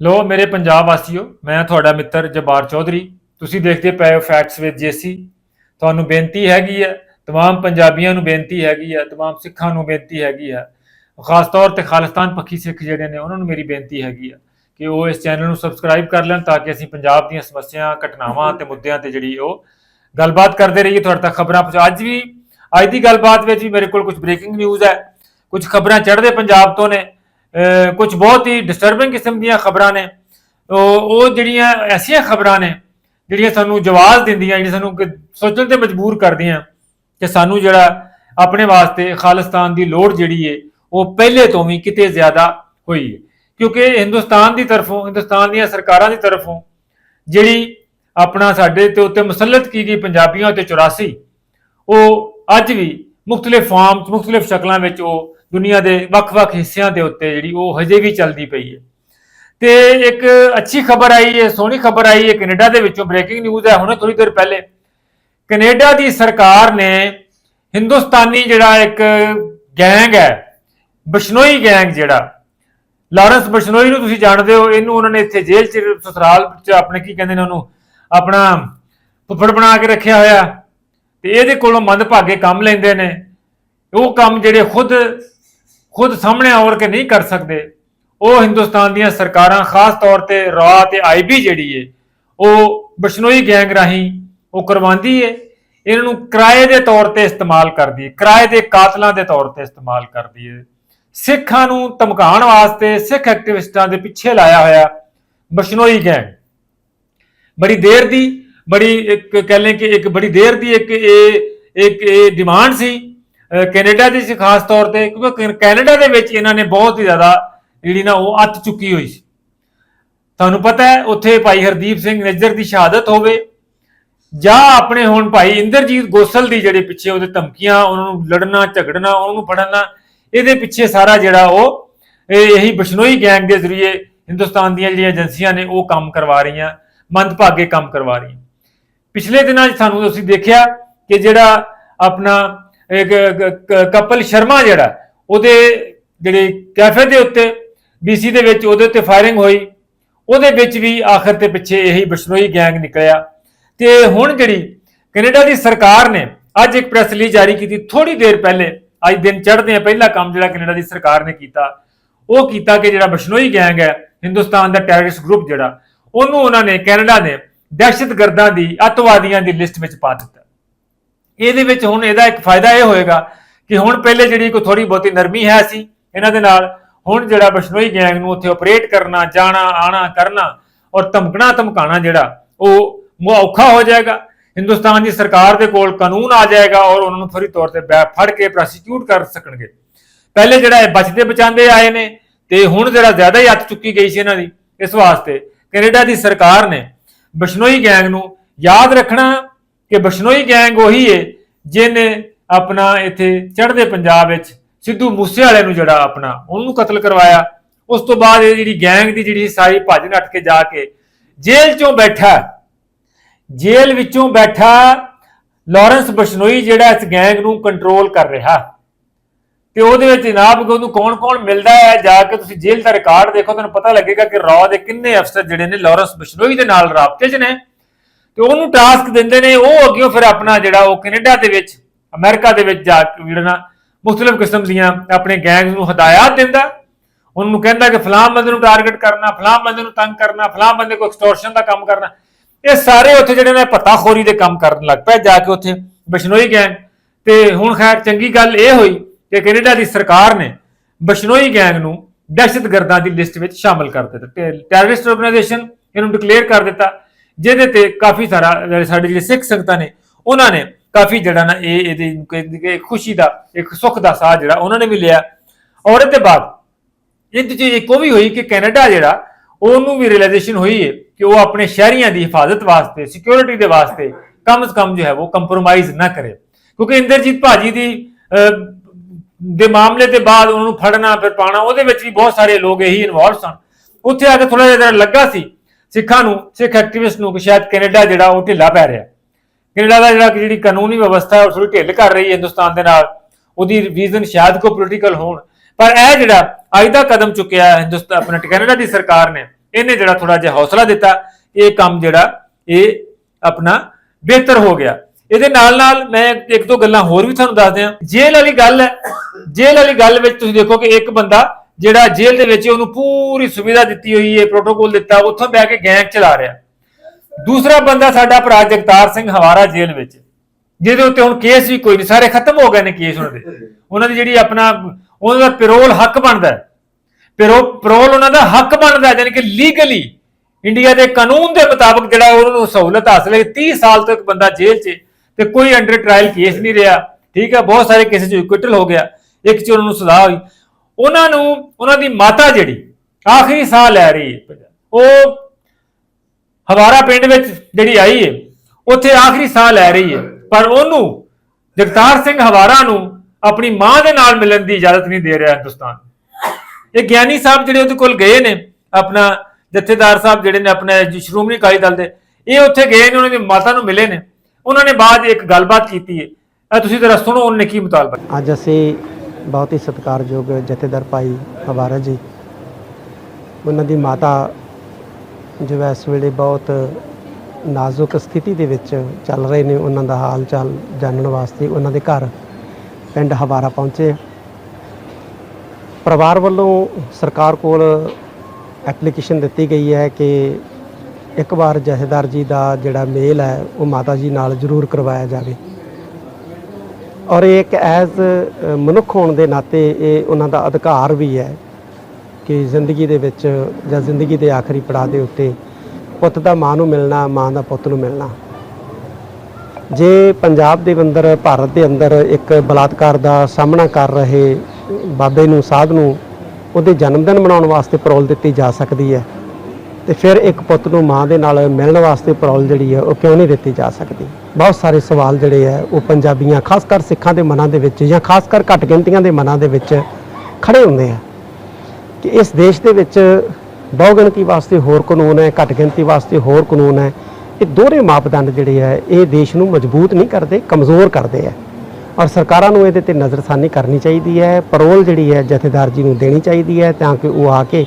ਲੋ ਮੇਰੇ ਪੰਜਾਬ ਵਾਸੀਓ ਮੈਂ ਤੁਹਾਡਾ ਮਿੱਤਰ ਜਬਾਰ ਚੌਧਰੀ ਤੁਸੀਂ ਦੇਖਦੇ ਪਏ ਹੋ ਫੈਕਟਸ ਵਿਦ ਜੇਸੀ ਤੁਹਾਨੂੰ ਬੇਨਤੀ ਹੈਗੀ ਹੈ तमाम ਪੰਜਾਬੀਆਂ ਨੂੰ ਬੇਨਤੀ ਹੈਗੀ ਹੈ तमाम ਸਿੱਖਾਂ ਨੂੰ ਬੇਨਤੀ ਹੈਗੀ ਹੈ ਖਾਸ ਤੌਰ ਤੇ ਖਾਲਿਸਤਾਨ ਪੱਖੀ ਸਿੱਖ ਜਿਹੜੇ ਨੇ ਉਹਨਾਂ ਨੂੰ ਮੇਰੀ ਬੇਨਤੀ ਹੈਗੀ ਹੈ ਕਿ ਉਹ ਇਸ ਚੈਨਲ ਨੂੰ ਸਬਸਕ੍ਰਾਈਬ ਕਰ ਲੈਣ ਤਾਂ ਕਿ ਅਸੀਂ ਪੰਜਾਬ ਦੀਆਂ ਸਮੱਸਿਆਵਾਂ ਘਟਨਾਵਾਂ ਤੇ ਮੁੱਦਿਆਂ ਤੇ ਜਿਹੜੀ ਉਹ ਗੱਲਬਾਤ ਕਰਦੇ ਰਹੀਏ ਤੁਹਾਡੇ ਤੱਕ ਖਬਰਾਂ ਪਹੁੰਚਾ ਅੱਜ ਵੀ ਅੱਜ ਦੀ ਗੱਲਬਾਤ ਵਿੱਚ ਵੀ ਮੇਰੇ ਕੋਲ ਕੁਝ ਬ੍ਰੇਕਿੰਗ ਨਿਊਜ਼ ਹੈ ਕੁਝ ਖਬਰਾਂ ਚੜ੍ਹਦੇ ਪੰਜਾਬ ਤੋਂ ਨੇ ਕੁਝ ਬਹੁਤ ਹੀ ਡਿਸਟਰਬਿੰਗ ਕਿਸਮ ਦੀਆਂ ਖਬਰਾਂ ਨੇ। ਉਹ ਉਹ ਜਿਹੜੀਆਂ ਐਸੀਆਂ ਖਬਰਾਂ ਨੇ, ਜਿਹੜੀਆਂ ਸਾਨੂੰ ਜਵਾਬ ਦਿੰਦੀਆਂ, ਜਿਹੜੀਆਂ ਸਾਨੂੰ ਸੋਚਣ ਤੇ ਮਜਬੂਰ ਕਰਦੀਆਂ ਕਿ ਸਾਨੂੰ ਜਿਹੜਾ ਆਪਣੇ ਵਾਸਤੇ ਖਾਲਿਸਤਾਨ ਦੀ ਲੋੜ ਜਿਹੜੀ ਏ, ਉਹ ਪਹਿਲੇ ਤੋਂ ਵੀ ਕਿਤੇ ਜ਼ਿਆਦਾ ਹੋਈ ਹੈ ਕਿਉਂਕਿ ਹਿੰਦੁਸਤਾਨ ਦੀ ਤਰਫੋਂ, ਹਿੰਦੁਸਤਾਨ ਦੀਆਂ ਸਰਕਾਰਾਂ ਦੀ ਤਰਫੋਂ ਜਿਹੜੀ ਆਪਣਾ ਸਾਡੇ ਤੇ ਉੱਤੇ ਮੁਸਲਤ ਕੀ ਗਈ ਪੰਜਾਬੀਆਂ ਉੱਤੇ 84 ਉਹ ਅੱਜ ਵੀ ਮੁxtਲਿਫ ਫਾਰਮ, ਮੁxtਲਿਫ ਸ਼ਕਲਾਂ ਵਿੱਚ ਉਹ ਦੁਨੀਆ ਦੇ ਵੱਖ-ਵੱਖ ਹਿੱਸਿਆਂ ਦੇ ਉੱਤੇ ਜਿਹੜੀ ਉਹ ਹਜੇ ਵੀ ਚੱਲਦੀ ਪਈ ਹੈ। ਤੇ ਇੱਕ ਅੱਛੀ ਖਬਰ ਆਈ ਹੈ ਸੋਹਣੀ ਖਬਰ ਆਈ ਹੈ ਕੈਨੇਡਾ ਦੇ ਵਿੱਚੋਂ ਬ੍ਰੇਕਿੰਗ ਨਿਊਜ਼ ਹੈ। ਹੁਣੇ ਥੋੜੀ ਦੇਰ ਪਹਿਲੇ ਕੈਨੇਡਾ ਦੀ ਸਰਕਾਰ ਨੇ ਹਿੰਦੁਸਤਾਨੀ ਜਿਹੜਾ ਇੱਕ ਗੈਂਗ ਹੈ, ਬਸ਼ਨੋਈ ਗੈਂਗ ਜਿਹੜਾ, ਲਾਰੈਂਸ ਬਸ਼ਨੋਈ ਨੂੰ ਤੁਸੀਂ ਜਾਣਦੇ ਹੋ, ਇਹਨੂੰ ਉਹਨਾਂ ਨੇ ਇੱਥੇ ਜੇਲ੍ਹ ਚ, ਸਸਰਾਲ ਚ ਆਪਣੇ ਕੀ ਕਹਿੰਦੇ ਨੇ ਉਹਨੂੰ, ਆਪਣਾ ਫੁੱਫੜ ਬਣਾ ਕੇ ਰੱਖਿਆ ਹੋਇਆ। ਤੇ ਇਹਦੇ ਕੋਲੋਂ ਮੰਦਭਾਗੇ ਕੰਮ ਲੈਂਦੇ ਨੇ। ਉਹ ਕੰਮ ਜਿਹੜੇ ਖੁਦ ਖੁਦ ਸਾਹਮਣੇ ਆਉਰ ਕੇ ਨਹੀਂ ਕਰ ਸਕਦੇ। ਉਹ ਹਿੰਦੁਸਤਾਨ ਦੀਆਂ ਸਰਕਾਰਾਂ, ਖਾਸ ਤੌਰ ਤੇ ਰਾ ਤੇ ਆਈਬੀ ਜਿਹੜੀ ਏ, ਉਹ ਬਸ਼ਨੋਈ ਗੈਂਗ ਰਾਹੀਂ ਉਹ ਕਰਵਾਉਂਦੀ ਏ। ਇਹਨਾਂ ਨੂੰ ਕਿਰਾਏ ਦੇ ਤੌਰ ਤੇ ਇਸਤੇਮਾਲ ਕਰਦੀ ਏ, ਕਿਰਾਏ ਦੇ ਕਾਤਲਾਂ ਦੇ ਤੌਰ ਤੇ ਇਸਤੇਮਾਲ ਕਰਦੀ ਏ। ਸਿੱਖਾਂ ਨੂੰ ਧਮਕਾਉਣ ਵਾਸਤੇ ਸਿੱਖ ਐਕਟਿਵਿਸਟਾਂ ਦੇ ਪਿੱਛੇ ਲਾਇਆ ਹੋਇਆ ਬਸ਼ਨੋਈ ਗੈਂਗ। ਬੜੀ ਦੇਰ ਦੀ, ਬੜੀ ਇੱਕ ਕਹਿ ਲیں ਕਿ ਇੱਕ ਬੜੀ ਦੇਰ ਦੀ ਇੱਕ ਇਹ ਇੱਕ ਇਹ ਡਿਮਾਂਡ ਸੀ ਕੈਨੇਡਾ ਦੀ ਸੀ ਖਾਸ ਤੌਰ ਤੇ, ਕਿਉਂਕਿ ਕੈਨੇਡਾ ਦੇ ਵਿੱਚ ਇਹਨਾਂ ਨੇ ਬਹੁਤ ਹੀ ਜ਼ਿਆਦਾ ਜਿਹੜੀ ਨਾ ਉਹ ਅੱਤ ਚੁੱਕੀ ਹੋਈ ਸੀ। ਤੁਹਾਨੂੰ ਪਤਾ ਹੈ, ਉੱਥੇ ਭਾਈ ਹਰਦੀਪ ਸਿੰਘ ਨਿੱਜਰ ਦੀ ਸ਼ਹਾਦਤ ਹੋਵੇ, ਜਾਂ ਆਪਣੇ ਹੁਣ ਭਾਈ ਇੰਦਰਜੀਤ ਗੋਸਲ ਦੀ ਜਿਹੜੇ ਪਿੱਛੇ ਉਹਦੇ ਧਮਕੀਆਂ, ਉਹਨਾਂ ਨੂੰ ਲੜਨਾ, ਝਗੜਨਾ, ਉਹਨਾਂ ਨੂੰ ਫੜਨਾ, ਇਹਦੇ ਪਿੱਛੇ ਸਾਰਾ ਜਿਹੜਾ ਉਹ, ਇਹ ਇਹੀ ਬਸ਼ਨੋਈ ਗੈਂਗ ਦੇ ਜ਼ਰੀਏ ਹਿੰਦੁਸਤਾਨ ਦੀਆਂ ਜਿਹੜੀਆਂ ਏਜੰਸੀਆਂ ਨੇ ਉਹ ਕੰਮ ਕਰਵਾ ਰਹੀਆਂ, ਮੰਦਭਾਗੇ ਕੰਮ ਕਰਵਾ ਰਹੀਆਂ। ਪਿਛਲੇ ਦਿਨਾਂ 'ਚ ਸਾਨੂੰ ਤੁਸੀਂ ਦੇਖਿਆ ਕਿ ਜਿਹੜਾ ਆਪਣਾ ਕਪਲ ਸ਼ਰਮਾ ਜਿਹੜਾ, ਉਹਦੇ ਜਿਹੜੇ ਕੈਫੇ ਦੇ ਉੱਤੇ ਬੀਸੀ ਦੇ ਵਿੱਚ ਉਹਦੇ ਉੱਤੇ ਫਾਇਰਿੰਗ ਹੋਈ। ਉਹਦੇ ਵਿੱਚ ਵੀ ਆਖਰ ਤੇ ਪਿੱਛੇ ਇਹੀ ਬਸ਼ਨੋਈ ਗੈਂਗ ਨਿਕਲਿਆ। ਤੇ ਹੁਣ ਜਿਹੜੀ ਕੈਨੇਡਾ ਦੀ ਸਰਕਾਰ ਨੇ ਅੱਜ ਇੱਕ ਪ੍ਰੈਸ ਰਿਲੀਜ਼ ਜਾਰੀ ਕੀਤੀ ਥੋੜੀ ਦੇਰ ਪਹਿਲੇ, ਅੱਜ ਦਿਨ ਚੜ੍ਹਦੇ ਆ ਪਹਿਲਾ ਕੰਮ ਜਿਹੜਾ ਕੈਨੇਡਾ ਦੀ ਸਰਕਾਰ ਨੇ ਕੀਤਾ, ਉਹ ਕੀਤਾ ਕਿ ਜਿਹੜਾ ਬਸ਼ਨੋਈ ਗੈਂਗ ਹੈ, ਹਿੰਦੁਸਤਾਨ ਦਾ ਟੈਰਰਿਸਟ ਗਰੁੱਪ ਜਿਹੜਾ, ਉਹਨੂੰ ਉਹਨਾਂ ਨੇ, ਕੈਨੇਡਾ ਨੇ ਦਹਿਸ਼ਤਗਰਦਾਂ ਦੀ, ਅੱਤਵਾਦੀਆਂ ਦੀ ਲਿਸਟ ਵਿੱਚ ਪਾ ਦਿੱਤਾ। ਇਹਦੇ ਵਿੱਚ ਹੁਣ ਇਹਦਾ ਇੱਕ ਫਾਇਦਾ ਇਹ ਹੋਏਗਾ ਕਿ ਹੁਣ ਪਹਿਲੇ ਜਿਹੜੀ ਕੋਈ ਥੋੜੀ ਬਹੁਤੀ ਨਰਮੀ ਹੈ ਸੀ, ਇਹਨਾਂ ਦੇ ਨਾਲ ਹੁਣ ਜਿਹੜਾ ਬਸ਼ਨੋਈ ਗੈਂਗ ਨੂੰ ਉੱਥੇ ਆਪਰੇਟ ਕਰਨਾ, ਜਾਣਾ, ਆਣਾ, ਕਰਨਾ ਔਰ ਧਮਕਣਾ ਧਮਕਾਣਾ ਜਿਹੜਾ, ਉਹ ਔਖਾ ਹੋ ਜਾਏਗਾ। ਹਿੰਦੁਸਤਾਨ ਦੀ ਸਰਕਾਰ ਦੇ ਕੋਲ ਕਾਨੂੰਨ ਆ ਜਾਏਗਾ ਔਰ ਉਹਨਾਂ ਨੂੰ ਫੌਰੀ ਤੌਰ ਤੇ ਬੈ- ਫੜ ਕੇ ਪ੍ਰੋਸੀਕਿਊਟ ਕਰ ਸਕਣਗੇ। ਪਹਿਲੇ ਜਿਹੜਾ ਇਹ ਬਚਦੇ ਬਚਾਉਂਦੇ ਆਏ ਨੇ ਤੇ ਹੁਣ ਜਿਹੜਾ ਜ਼ਿਆਦਾ ਹੀ ਹੱਥ ਚੁੱਕੀ ਗਈ ਸੀ ਇਹਨਾਂ ਦੀ ਇਸ ਵਾਸਤੇ। ਕੈਨੇਡਾ ਦੀ ਸਰਕਾਰ ਨੇ ਬਸ਼ਨੋਈ ਗੈਂਗ ਨੂੰ ਯਾਦ ਰੱਖਣਾ ਕਿ ਬਸ਼ਨੋਈ ਗੈਂਗ ਉਹੀ ਹੈ ਜਿਹਨੇ ਆਪਣਾ ਇੱਥੇ ਚੜ੍ਹਦੇ ਪੰਜਾਬ ਵਿੱਚ ਸਿੱਧੂ ਮੂਸੇ ਵਾਲੇ ਨੂੰ ਜਿਹੜਾ ਆਪਣਾ ਉਹਨੂੰ ਕਤਲ ਕਰਵਾਇਆ। ਉਸ ਤੋਂ ਬਾਅਦ ਇਹ ਜਿਹੜੀ ਗੈਂਗ ਦੀ ਜਿਹੜੀ ਸਾਰੀ ਭੱਜ ਨੱਠ ਕੇ ਜਾ ਕੇ ਜੇਲ੍ਹ ਚੋਂ ਬੈਠਾ, ਜੇਲ੍ਹ ਵਿੱਚੋਂ ਬੈਠਾ ਲਾਰੈਂਸ ਬਸ਼ਨੋਈ ਜਿਹੜਾ ਇਸ ਗੈਂਗ ਨੂੰ ਕੰਟਰੋਲ ਕਰ ਰਿਹਾ। ਤੇ ਉਹਦੇ ਵਿੱਚ ਜਨਾਬ ਉਹਨੂੰ ਕੌਣ-ਕੌਣ ਮਿਲਦਾ ਹੈ? ਜਾ ਕੇ ਤੁਸੀਂ ਜੇਲ੍ਹ ਦਾ ਰਿਕਾਰਡ ਦੇਖੋ, ਤੁਹਾਨੂੰ ਪਤਾ ਲੱਗੇਗਾ ਕਿ ਰੌ ਦੇ ਕਿੰਨੇ ਅਫਸਰ ਜਿਹੜੇ ਨੇ ਲਾਰੈਂਸ ਬਸ਼ਨੋਈ ਦੇ ਨਾਲ ਰਾਬਤੇ 'ਚ ਨੇ। ਤੇ ਉਹਨੂੰ ਟਾਸਕ ਦਿੰਦੇ ਨੇ, ਉਹ ਅੱਗੇ ਫਿਰ ਆਪਣਾ ਜਿਹੜਾ ਉਹ ਕੈਨੇਡਾ ਦੇ ਵਿੱਚ, ਅਮਰੀਕਾ ਦੇ ਵਿੱਚ ਜਾ ਕੇ ਜਿਹੜਾ ਨਾ ਮੁxtਲਫ ਕਿਸਮ ਦੀਆਂ ਆਪਣੇ ਗੈਂਗਸ ਨੂੰ ਹਦਾਇਤ ਦਿੰਦਾ। ਉਹਨਾਂ ਨੂੰ ਕਹਿੰਦਾ ਕਿ ਫਲਾਮ ਬੰਦੇ ਨੂੰ ਟਾਰਗੇਟ ਕਰਨਾ, ਫਲਾਮ ਬੰਦੇ ਨੂੰ ਤੰਗ ਕਰਨਾ, ਫਲਾਮ ਬੰਦੇ ਕੋ ਐਕਸਟੋਰਸ਼ਨ ਦਾ ਕੰਮ ਕਰਨਾ। ਇਹ ਸਾਰੇ ਉੱਥੇ ਜਿਹੜੇ ਨੇ ਪਤਾਖੋਰੀ ਦੇ ਕੰਮ ਕਰਨ ਲੱਗ ਪਏ ਜਾ ਕੇ ਉੱਥੇ ਬਸ਼ਨੋਈ ਗੈਂਗ ਤੇ ਹੁਣ ਖੈਰ ਚੰਗੀ ਗੱਲ ਇਹ ਹੋਈ ਕਿ ਕੈਨੇਡਾ ਦੀ ਸਰਕਾਰ ਨੇ ਬਸ਼ਨੋਈ ਗੈਂਗ ਨੂੰ ਦਹਿਸ਼ਤਗਰਦਾਂ ਦੀ ਲਿਸਟ ਵਿੱਚ ਸ਼ਾਮਲ ਕਰ ਦਿੱਤਾ। ਟੈਰਰਿਸਟ ਆਰਗੇਨਾਈਜੇਸ਼ਨ ਇਹਨੂੰ ਡਿਕਲੇਅਰ ਕਰ ਦਿੱਤਾ। ਜਿਹਦੇ ਤੇ ਕਾਫੀ ਸਾਰਾ ਸਾਡੇ ਜਿਹੜੇ ਸਿੱਖ ਸੰਗਤਾਂ ਨੇ ਉਹਨਾਂ ਨੇ ਕਾਫੀ ਜਿਹੜਾ ਨਾ ਇਹ ਇਹਦੇ ਕਹਿੰਦੇ ਖੁਸ਼ੀ ਦਾ ਇੱਕ ਸੁੱਖ ਦਾ ਸਾਹ ਜਿਹੜਾ ਉਹਨਾਂ ਨੇ ਵੀ ਲਿਆ। ਔਰ ਇਹਦੇ ਬਾਅਦ ਇਹਦੇ ਚ ਇੱਕ ਉਹ ਵੀ ਹੋਈ ਕਿ ਕੈਨੇਡਾ ਜਿਹੜਾ ਉਹਨੂੰ ਵੀ ਰਿਅਲਾਈਜੇਸ਼ਨ ਹੋਈ ਹੈ ਕਿ ਉਹ ਆਪਣੇ ਸ਼ਹਿਰੀਆਂ ਦੀ ਹਿਫਾਜ਼ਤ ਵਾਸਤੇ ਸਿਕਿਉਰਿਟੀ ਦੇ ਵਾਸਤੇ ਕਮ ਸੇ ਕਮ ਜੋ ਹੈ ਉਹ ਕੰਪਰੋਮਾਈਜ਼ ਨਾ ਕਰੇ। ਕਿਉਂਕਿ ਇੰਦਰਜੀਤ ਭਾਜੀ ਦੀ ਅਹ, ਦੇ ਮਾਮਲੇ ਦੇ ਬਾਅਦ ਉਹਨਾਂ ਨੂੰ ਫੜਨਾ ਫਿਰ ਪਾਣਾ ਉਹਦੇ ਵਿੱਚ ਵੀ ਬਹੁਤ ਸਾਰੇ ਲੋਕ ਇਹੀ ਇਨਵੋਲਵ ਸਨ। ਉੱਥੇ ਆ ਕੇ ਥੋੜਾ ਜਿਹਾ ਲੱਗਾ ਸੀ ਸਿੱਖਾਂ ਨੂੰ, ਸਿੱਖ ਐਕਟਿਵਿਸਟ ਨੂੰ ਕਿ ਸ਼ਾਇਦ ਕੈਨੇਡਾ ਜਿਹੜਾ ਉਹ ਢਿੱਲਾ ਪੈ ਰਿਹਾ। ਕੈਨੇਡਾ ਦਾ ਜਿਹੜਾ ਜਿਹੜੀ ਕਾਨੂੰਨੀ ਵਿਵਸਥਾ ਹੈ ਉਹ ਥੋੜੀ ਢਿੱਲ ਕਰ ਰਹੀ ਹੈ ਹਿੰਦੁਸਤਾਨ ਦੇ ਨਾਲ। ਉਹਦੀ ਰੀਜ਼ਨ ਸ਼ਾਇਦ ਕੋ ਪੋਲੀਟੀਕਲ ਹੋਣ। ਪਰ ਇਹ ਜਿਹੜਾ ਅੱਜ ਦਾ ਕਦਮ ਚੁੱਕਿਆ ਹਿੰਦੁਸਤਾਨ, ਆਪਣਾ ਕੈਨੇਡਾ ਦੀ ਸਰਕਾਰ ਨੇ, ਇਹਨੇ ਜਿਹੜਾ ਥੋੜਾ ਜਿਹਾ ਹੌਸਲਾ ਦਿੱਤਾ, ਇਹ ਕੰਮ ਜਿਹੜਾ, ਇਹ ਆਪਣਾ ਬਿਹਤਰ ਹੋ ਗਿਆ। ਇਹਦੇ ਨਾਲ ਨਾਲ ਮੈਂ ਇੱਕ ਦੋ ਗੱਲਾਂ ਹੋਰ ਵੀ ਤੁਹਾਨੂੰ ਦੱਸ ਦਿਆਂ। ਜੇਲ੍ਹ ਵਾਲੀ ਗੱਲ ਹੈ, ਜੇਲ੍ਹ ਵਾਲੀ ਗੱਲ ਵਿੱਚ ਤੁਸੀਂ ਦੇਖੋ ਕਿ ਇੱਕ ਬੰਦਾ ਜਿਹੜਾ ਜੇਲ੍ਹ ਦੇ ਵਿੱਚ ਉਹਨੂੰ ਪੂਰੀ ਸੁਵਿਧਾ ਦਿੱਤੀ ਹੋਈ ਹੈ ਪ੍ਰੋਟੋਕੋਲ ਦਿੱਤਾ, ਉੱਥੋਂ ਬਹਿ ਕੇ ਗੈਂਗ ਚਲਾ ਰਿਹਾ। ਦੂਸਰਾ ਬੰਦਾ ਸਾਡਾ ਭਰਾ ਜਗਤਾਰ ਸਿੰਘ ਹਵਾਰਾ ਜੇਲ੍ਹ ਵਿੱਚ, ਜਿਹਦੇ ਉੱਤੇ ਹੁਣ ਕੇਸ ਵੀ ਕੋਈ ਨਹੀਂ, ਸਾਰੇ ਖਤਮ ਹੋ ਗਏ ਨੇ ਕੇਸ ਉਹਨਾਂ ਦੇ। ਉਹਨਾਂ ਦੀ ਜਿਹੜੀ ਆਪਣਾ, ਉਹਨਾਂ ਦਾ ਪੈਰੋਲ ਹੱਕ ਬਣਦਾ ਹੈ। ਪੈਰੋ ਪੈਰੋਲ ਉਹਨਾਂ ਦਾ ਹੱਕ ਬਣਦਾ ਹੈ ਯਾਨੀ ਕਿ ਲੀਗਲੀ ਇੰਡੀਆ ਦੇ ਕਾਨੂੰਨ ਦੇ ਮੁਤਾਬਕ ਜਿਹੜਾ ਉਹਨਾਂ ਨੂੰ ਸਹੂਲਤ ਹਾਸਲ ਹੈ 30 ਸਾਲ ਤੱਕ ਬੰਦਾ ਜੇਲ੍ਹ 'ਚ, ਤੇ ਕੋਈ ਅੰਡਰ ਟ੍ਰਾਇਲ ਕੇਸ ਨਹੀਂ ਰਿਹਾ। ਠੀਕ ਹੈ, ਬਹੁਤ ਸਾਰੇ ਕੇਸ 'ਚ ਇਕੁਇਟਲ ਹੋ ਗਿਆ। ਇੱਕ 'ਚ ਉਹਨਾਂ ਨੂੰ ਸਜ਼ਾ ਹੋਈ। ਉਹਨਾਂ ਨੂੰ, ਉਹਨਾਂ ਦੀ ਮਾਤਾ ਜਿਹੜੀ ਆਖਰੀ ਸਾਹ ਲੈ ਰਹੀ ਹੈ। ਉਹ ਹਵਾਰਾ ਪਿੰਡ ਵਿੱਚ ਜਿਹੜੀ ਆਈ ਹੈ, ਉੱਥੇ ਆਖਰੀ ਸਾਹ ਲੈ ਰਹੀ ਹੈ। ਪਰ ਉਹਨੂੰ ਜਗਤਾਰ ਸਿੰਘ ਹਵਾਰਾ ਨੂੰ ਆਪਣੀ ਮਾਂ ਦੇ ਨਾਲ ਮਿਲਣ ਦੀ ਇਜਾਜ਼ਤ ਨਹੀਂ ਦੇ ਰਿਹਾ ਹਿੰਦੁਸਤਾਨ। ਇਹ ਗਿਆਨੀ ਸਾਹਿਬ ਜਿਹੜੇ ਉਹਦੇ ਕੋਲ ਗਏ ਨੇ, ਆਪਣਾ ਜਥੇਦਾਰ ਸਾਹਿਬ ਜਿਹੜੇ ਨੇ, ਆਪਣੇ ਸ਼੍ਰੋਮਣੀ ਅਕਾਲੀ ਦਲ ਦੇ, ਇਹ ਉੱਥੇ ਗਏ ਨੇ, ਉਹਨਾਂ ਦੀ ਮਾਤਾ ਨੂੰ ਮਿਲੇ ਨੇ। ਉਹਨਾਂ ਨੇ ਬਾਅਦ ਇੱਕ ਗੱਲਬਾਤ ਕੀਤੀ ਹੈ। ਤੁਸੀਂ ਜਰਾ ਸੁਣੋ, ਉਹਨੇ ਕੀ ਮੁਤਾਲਬਾ ਅੱਜ ਅਸੀਂ ਬਹੁਤ ਹੀ ਸਤਿਕਾਰਯੋਗ ਜਥੇਦਾਰ ਭਾਈ ਹਵਾਰਾ ਜੀ। ਉਹਨਾਂ ਦੀ ਮਾਤਾ ਜੋ ਹੈ ਇਸ ਵੇਲੇ ਬਹੁਤ ਨਾਜ਼ੁਕ ਸਥਿਤੀ ਦੇ ਵਿੱਚ ਚੱਲ ਰਹੇ ਨੇ, ਉਹਨਾਂ ਦਾ ਹਾਲ ਚਾਲ ਜਾਣਨ ਵਾਸਤੇ ਉਹਨਾਂ ਦੇ ਘਰ ਪਿੰਡ ਹਵਾਰਾ ਪਹੁੰਚੇ ਪਰਿਵਾਰ ਵੱਲੋਂ ਸਰਕਾਰ ਕੋਲ ਐਪਲੀਕੇਸ਼ਨ ਦਿੱਤੀ ਗਈ ਹੈ ਕਿ ਇੱਕ ਵਾਰ ਜਥੇਦਾਰ ਜੀ ਦਾ ਜਿਹੜਾ ਮੇਲ ਹੈ, ਉਹ ਮਾਤਾ ਜੀ ਨਾਲ ਜ਼ਰੂਰ ਕਰਵਾਇਆ ਜਾਵੇ। ਔਰ ਇਹ ਇੱਕ ਐਜ਼ ਮਨੁੱਖ ਹੋਣ ਦੇ ਨਾਤੇ ਇਹ ਉਹਨਾਂ ਦਾ ਅਧਿਕਾਰ ਵੀ ਹੈ ਕਿ ਜ਼ਿੰਦਗੀ ਦੇ ਵਿੱਚ ਜਾਂ ਜ਼ਿੰਦਗੀ ਦੇ ਆਖਰੀ ਪੜਾਅ ਦੇ ਉੱਤੇ ਪੁੱਤ ਦਾ ਮਾਂ ਨੂੰ ਮਿਲਣਾ, ਮਾਂ ਦਾ ਪੁੱਤ ਨੂੰ ਮਿਲਣਾ। ਜੇ ਪੰਜਾਬ ਦੇ ਅੰਦਰ, ਭਾਰਤ ਦੇ ਅੰਦਰ ਇੱਕ ਬਲਾਤਕਾਰ ਦਾ ਸਾਹਮਣਾ ਕਰ ਰਹੇ ਬਾਬੇ ਨੂੰ, ਸਾਧ ਨੂੰ, ਉਹਦੇ ਜਨਮ ਦਿਨ ਮਨਾਉਣ ਵਾਸਤੇ ਪਰੋਲ ਦਿੱਤੀ ਜਾ ਸਕਦੀ ਹੈ। ਤੇ ਫਿਰ ਇੱਕ ਪੁੱਤ ਨੂੰ ਮਾਂ ਦੇ ਨਾਲ ਮਿਲਣ ਵਾਸਤੇ ਪਰੋਲ ਜਿਹੜੀ ਹੈ ਉਹ ਕਿਉਂ ਨਹੀਂ ਦਿੱਤੀ ਜਾ ਸਕਦੀ? ਬਹੁਤ ਸਾਰੇ ਸਵਾਲ ਜਿਹੜੇ ਹੈ ਉਹ ਪੰਜਾਬੀਆਂ ਖਾਸ ਕਰ ਸਿੱਖਾਂ ਦੇ ਮਨਾਂ ਦੇ ਵਿੱਚ ਜਾਂ ਖਾਸ ਕਰ ਘੱਟ ਗਿਣਤੀਆਂ ਦੇ ਮਨਾਂ ਦੇ ਵਿੱਚ ਖੜੇ ਹੁੰਦੇ ਆ ਕਿ ਇਸ ਦੇਸ਼ ਦੇ ਵਿੱਚ ਬਹੁਗਿਣਤੀ ਵਾਸਤੇ ਹੋਰ ਕਾਨੂੰਨ ਹੈ, ਘੱਟ ਗਿਣਤੀ ਵਾਸਤੇ ਹੋਰ ਕਾਨੂੰਨ ਹੈ। ਇਹ ਦੋਹਰੇ ਮਾਪਦੰਡ ਜਿਹੜੇ ਹੈ, ਇਹ ਦੇਸ਼ ਨੂੰ ਮਜ਼ਬੂਤ ਨਹੀਂ ਕਰਦੇ, ਕਮਜ਼ੋਰ ਕਰਦੇ ਆ ਔਰ ਸਰਕਾਰਾਂ ਨੂੰ ਇਹਦੇ ਤੇ ਨਜ਼ਰਸਾਨੀ ਕਰਨੀ ਚਾਹੀਦੀ ਹੈ, ਪਰੋਲ ਜਿਹੜੀ ਹੈ ਜਥੇਦਾਰ ਜੀ ਨੂੰ ਦੇਣੀ ਚਾਹੀਦੀ ਹੈ ਤਾਂ ਕਿ ਉਹ ਆ ਕੇ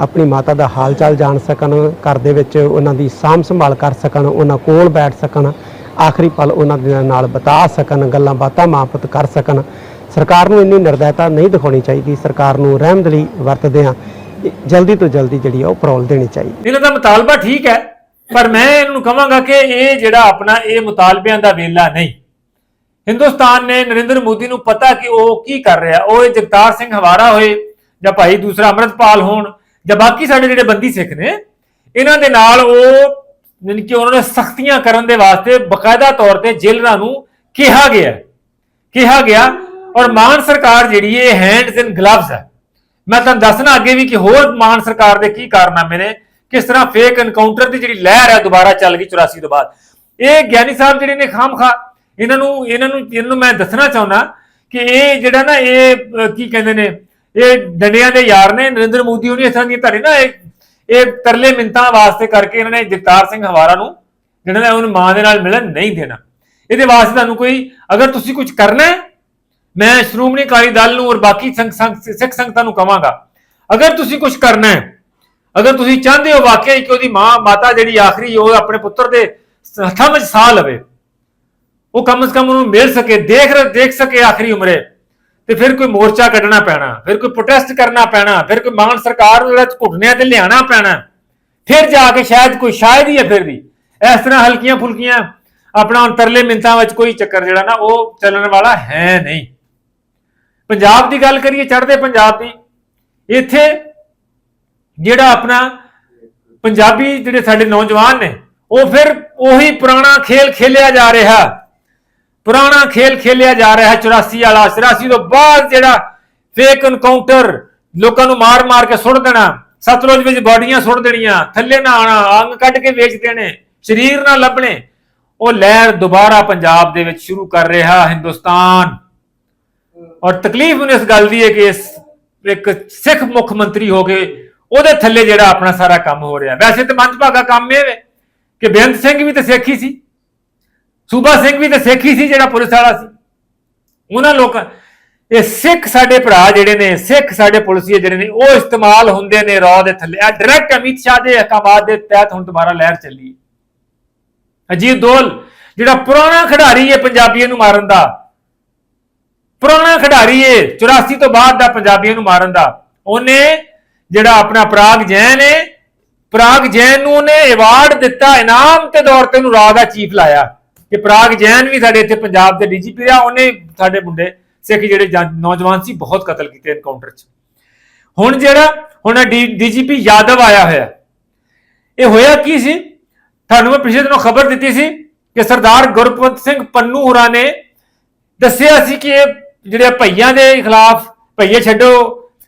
ਆਪਣੀ ਮਾਤਾ ਦਾ ਹਾਲ ਚਾਲ ਜਾਣ ਸਕਣ, ਘਰ ਦੇ ਵਿੱਚ ਉਹਨਾਂ ਦੀ ਸਾਂਭ ਸੰਭਾਲ ਕਰ ਸਕਣ, ਉਹਨਾਂ ਕੋਲ ਬੈਠ ਸਕਣ, ਆਖਰੀ ਪਲ ਉਹਨਾਂ ਦੇ ਨਾਲ ਬਿਤਾ ਸਕਣ, ਗੱਲਾਂ ਬਾਤਾਂ ਮਾਪਤ ਕਰ ਸਕਣ। ਸਰਕਾਰ ਨੂੰ ਇੰਨੀ ਨਿਰਦੈਤਾ ਨਹੀਂ ਦਿਖਾਉਣੀ ਚਾਹੀਦੀ। ਸਰਕਾਰ ਨੂੰ ਰਹਿਮਦਲੀ ਵਰਤਦੇ ਆ ਜਲਦੀ ਤੋਂ ਜਲਦੀ ਜਿਹੜੀ ਆ ਉਹ ਪਰੋਲ ਦੇਣੀ ਚਾਹੀਦੀ। ਇਹਨਾਂ ਦਾ ਮੁਤਾਲਬਾ ਠੀਕ ਹੈ, ਪਰ ਮੈਂ ਇਹਨਾਂ ਨੂੰ ਕਹਾਂਗਾ ਕਿ ਇਹ ਜਿਹੜਾ ਆਪਣਾ ਇਹ ਮੁਤਾਲਬਿਆਂ ਦਾ ਵੇਲਾ ਨਹੀਂ। ਹਿੰਦੁਸਤਾਨ ਨੇ ਨਰਿੰਦਰ ਮੋਦੀ ਨੂੰ ਪਤਾ ਕਿ ਉਹ ਕੀ ਕਰ ਰਿਹਾ। ਉਹ ਇਹ ਜਗਤਾਰ ਸਿੰਘ ਹਵਾਰਾ ਹੋਏ ਜਾਂ ਭਾਈ ਦੂਸਰਾ ਅਮਰਤਪਾਲ ਹੋਣ ਜਾਂ ਬਾਕੀ ਸਾਡੇ ਜਿਹੜੇ ਬੰਦੀ ਸਿੱਖ ਨੇ, ਇਹਨਾਂ ਦੇ ਨਾਲ ਉਹ ਯਾਨੀ ਕਿ ਉਹਨਾਂ ਨੇ ਸਖਤੀਆਂ ਕਰਨ ਦੇ ਵਾਸਤੇ ਬਕਾਇਦਾ ਤੌਰ ਤੇ ਜੇਲਰਾਂ ਨੂੰ ਕਿਹਾ ਗਿਆ। ਕਿਹਾ ਗਿਆ ਔਰ ਮਾਨ ਸਰਕਾਰ ਜਿਹੜੀ ਹੈ ਹੈਂਡਸ ਐਂਡ ਗਲਵਸ ਹੈ। ਮੈਂ ਤੁਹਾਨੂੰ ਦੱਸਣਾ ਅੱਗੇ ਵੀ ਕਿ ਹੋਰ ਮਾਨ ਸਰਕਾਰ ਦੇ ਕੀ ਕਾਰਨਾਮੇ ਨੇ, ਕਿਸ ਤਰ੍ਹਾਂ ਫੇਕ ਐਨਕਾਊਂਟਰ ਦੀ ਜਿਹੜੀ ਲਹਿਰ ਹੈ ਦੁਬਾਰਾ ਚੱਲ ਗਈ 84 ਤੋਂ ਬਾਅਦ। ਇਹ ਗਿਆਨੀ ਸਾਹਿਬ ਜਿਹੜੇ ਨੇ ਖਾਮਖਾ ਇਹਨਾਂ ਨੂੰ ਇਹਨਾਂ ਨੂੰ ਇਹਨਾਂ ਨੂੰ ਮੈਂ ਦੱਸਣਾ ਚਾਹੁੰਦਾ ਕਿ ਇਹ ਜਿਹੜਾ ਨਾ ਇਹ ਕੀ ਕਹਿੰਦੇ ਨੇ ਇਹ ਡੰਡਿਆਂ ਦੇ ਯਾਰ ਨੇ, ਨਰਿੰਦਰ ਮੋਦੀ ਉਹਨੇ ਇਸ ਦੀਆਂ ਧਾਰੇ ਨਾ, ਇਹ ਇਹ ਤਰਲੇ ਮਿੰਤਾਂ ਵਾਸਤੇ ਕਰਕੇ ਇਹਨਾਂ ਨੇ ਜਗਤਾਰ ਸਿੰਘ ਹਵਾਰਾ ਨੂੰ ਜਿਹੜਾ ਨਾ ਉਹਨੂੰ ਮਾਂ ਦੇ ਨਾਲ ਮਿਲਣ ਨਹੀਂ ਦੇਣਾ। ਇਹਦੇ ਵਾਸਤੇ ਤੁਹਾਨੂੰ ਕੋਈ ਅਗਰ ਤੁਸੀਂ ਕੁਝ ਕਰਨਾ ਹੈ, ਮੈਂ ਸ਼੍ਰੋਮਣੀ ਅਕਾਲੀ ਦਲ ਨੂੰ ਔਰ ਬਾਕੀ ਸੰਗ ਸਿੱਖ ਸੰਗਤਾਂ ਨੂੰ ਕਵਾਂਗਾ। ਅਗਰ ਤੁਸੀਂ ਕੁਝ ਕਰਨਾ ਹੈ, ਅਗਰ ਤੁਸੀਂ ਚਾਹੁੰਦੇ ਹੋ ਵਾਕਿਆ ਕਿ ਉਹਦੀ ਮਾਂ, ਮਾਤਾ ਜਿਹੜੀ ਆਖਰੀ ਉਹ ਆਪਣੇ ਪੁੱਤਰ ਦੇ ਹੱਥਾਂ ਵਿੱਚ ਸਾਹ ਲਵੇ, ਉਹ ਕਮ ਸੇ ਕਮ ਉਹਨੂੰ ਮਿਲ ਸਕੇ, ਦੇਖ ਦੇਖ ਸਕੇ ਆਖਰੀ ਉਮਰੇ। ਤੇ ਫਿਰ ਕੋਈ ਮੋਰਚਾ ਕੱਢਣਾ ਪੈਣਾ, ਫਿਰ ਕੋਈ ਪ੍ਰੋਟੈਸਟ ਕਰਨਾ ਪੈਣਾ, ਫਿਰ ਕੋਈ ਮਾਨ ਸਰਕਾਰ ਨੂੰ ਜਿਹੜਾ ਘੁੱਟਨਿਆਂ ਤੇ ਲਿਆਣਾ ਪੈਣਾ, ਫਿਰ ਜਾ ਕੇ ਸ਼ਾਇਦ ਕੋਈ, ਸ਼ਾਇਦ ਹੀ ਹੈ ਫਿਰ ਵੀ। ਇਸ ਤਰ੍ਹਾਂ ਹਲਕੀਆਂ ਫੁਲਕੀਆਂ ਆਪਣਾ ਹੁਣ ਤਰਲੇ ਮਿੰਤਾਂ ਵਿੱਚ ਕੋਈ ਚੱਕਰ ਜਿਹੜਾ ਨਾ, ਉਹ ਚੱਲਣ ਵਾਲਾ ਹੈ ਨਹੀਂ। ਪੰਜਾਬ ਦੀ ਗੱਲ ਕਰੀਏ, ਚੜ੍ਹਦੇ ਪੰਜਾਬ ਦੀ, ਇੱਥੇ ਜਿਹੜਾ ਆਪਣਾ ਪੰਜਾਬੀ ਜਿਹੜੇ ਸਾਡੇ ਨੌਜਵਾਨ ਨੇ, ਉਹ ਫਿਰ ਉਹੀ ਪੁਰਾਣਾ ਖੇਲ ਖੇਲਿਆ ਜਾ ਰਿਹਾ। ਪੁਰਾਣਾ ਖੇਲ ਖੇਲਿਆ ਜਾ ਰਿਹਾ ਹੈ 84 ਵਾਲਾ। 84 ਤੋਂ ਬਾਅਦ ਜਿਹੜਾ ਫੇਕ ਇਨਕਾਊਂਟਰ ਲੋਕਾਂ ਨੂੰ ਮਾਰ-ਮਾਰ ਕੇ ਸੁੱਟ ਦੇਣਾ, ਸਤਲੁਜ ਵਿੱਚ ਬਾਡੀਆਂ ਸੁੱਟ ਦੇਣੀਆਂ, ਥੱਲੇ ਨਾ ਆਣਾ ਅੰਗ ਕੱਢ ਕੇ ਵੇਚ ਦੇਣੇ, ਸਰੀਰ ਨਾ ਲੱਭਣੇ, ਉਹ ਲਹਿਰ ਦੁਬਾਰਾ ਪੰਜਾਬ ਦੇ ਵਿੱਚ ਸ਼ੁਰੂ ਕਰ ਰਿਹਾ ਹਿੰਦੁਸਤਾਨ। ਔਰ ਤਕਲੀਫ ਮੈਨੂੰ ਇਸ ਗੱਲ ਦੀ ਹੈ ਕਿ ਇਸ ਇੱਕ ਸਿੱਖ ਮੁੱਖ ਮੰਤਰੀ ਹੋ ਕੇ ਉਹਦੇ ਥੱਲੇ ਜਿਹੜਾ ਆਪਣਾ ਸਾਰਾ ਕੰਮ ਹੋ ਰਿਹਾ। ਵੈਸੇ ਤੇ ਮੰਦਭਾਗਾ ਕੰਮ ਇਹ ਵੇ ਕਿ ਬੇਅੰਤ ਸਿੰਘ ਵੀ ਤਾਂ ਸਿੱਖ ਹੀ ਸੀ। ਸੂਬਾ ਸਿੰਘ ਵੀ ਤੇ ਸਿੱਖ ਹੀ ਸੀ ਜਿਹੜਾ ਪੁਲਿਸ ਵਾਲਾ ਸੀ। ਉਹਨਾਂ ਲੋਕਾਂ, ਇਹ ਸਿੱਖ ਸਾਡੇ ਭਰਾ ਜਿਹੜੇ ਨੇ, ਸਿੱਖ ਸਾਡੇ ਪੁਲਿਸੀਏ ਜਿਹੜੇ ਨੇ, ਉਹ ਇਸਤੇਮਾਲ ਹੁੰਦੇ ਨੇ ਰੌ ਦੇ ਥੱਲੇ। ਆ ਡਾਇਰੈਕਟ ਅਮਿਤ ਸ਼ਾਹ ਦੇ ਅਹਕਾਮਾਤ ਦੇ ਤਹਿਤ ਹੁਣ ਦੁਬਾਰਾ ਲਹਿਰ ਚੱਲੀ ਅਜੀਤ ਦੋਲ ਜਿਹੜਾ ਪੁਰਾਣਾ ਖਿਡਾਰੀ ਹੈ ਪੰਜਾਬੀਆਂ ਨੂੰ ਮਾਰਨ ਦਾ, ਪੁਰਾਣਾ ਖਿਡਾਰੀ ਹੈ 84 ਤੋਂ ਬਾਅਦ ਦਾ ਪੰਜਾਬੀਆਂ ਨੂੰ ਮਾਰਨ ਦਾ, ਉਹਨੇ ਜਿਹੜਾ ਆਪਣਾ ਪ੍ਰਾਗ ਜੈਨ ਹੈ ਪ੍ਰਾਗ ਜੈਨ ਨੂੰ ਉਹਨੇ ਅਵਾਰਡ ਦਿੱਤਾ, ਇਨਾਮ ਤੇ ਦੌਰ ਤੇ ਉਹਨੂੰ ਰਾਹ ਦਾ ਚੀਫ ਲਾਇਆ। ਕਿ ਪ੍ਰਾਗ ਜੈਨ ਵੀ ਸਾਡੇ ਇੱਥੇ ਪੰਜਾਬ ਦੇ ਡੀਜੀਪੀ ਰਿਹਾ, ਉਹਨੇ ਸਾਡੇ ਮੁੰਡੇ, ਸਿੱਖ ਜਿਹੜੇ ਨੌਜਵਾਨ ਸੀ, ਬਹੁਤ ਕਤਲ ਕੀਤੇ ਐਨਕਾਊਂਟਰ 'ਚ। ਹੁਣ ਜਿਹੜਾ, ਹੁਣ ਡੀਜੀਪੀ ਯਾਦਵ ਆਇਆ ਹੋਇਆ, ਇਹ ਹੋਇਆ ਕੀ ਸੀ? ਤੁਹਾਨੂੰ ਮੈਂ ਪਿਛਲੇ ਦਿਨੋਂ ਖਬਰ ਦਿੱਤੀ ਸੀ ਕਿ ਸਰਦਾਰ ਗੁਰਪ੍ਰੀਤ ਸਿੰਘ ਪੰਨੂ ਹੋਰਾਂ ਨੇ ਦੱਸਿਆ ਸੀ ਕਿ ਇਹ ਜਿਹੜੇ ਭਈਆਂ ਦੇ ਖਿਲਾਫ ਭਈਏ ਛੱਡੋ,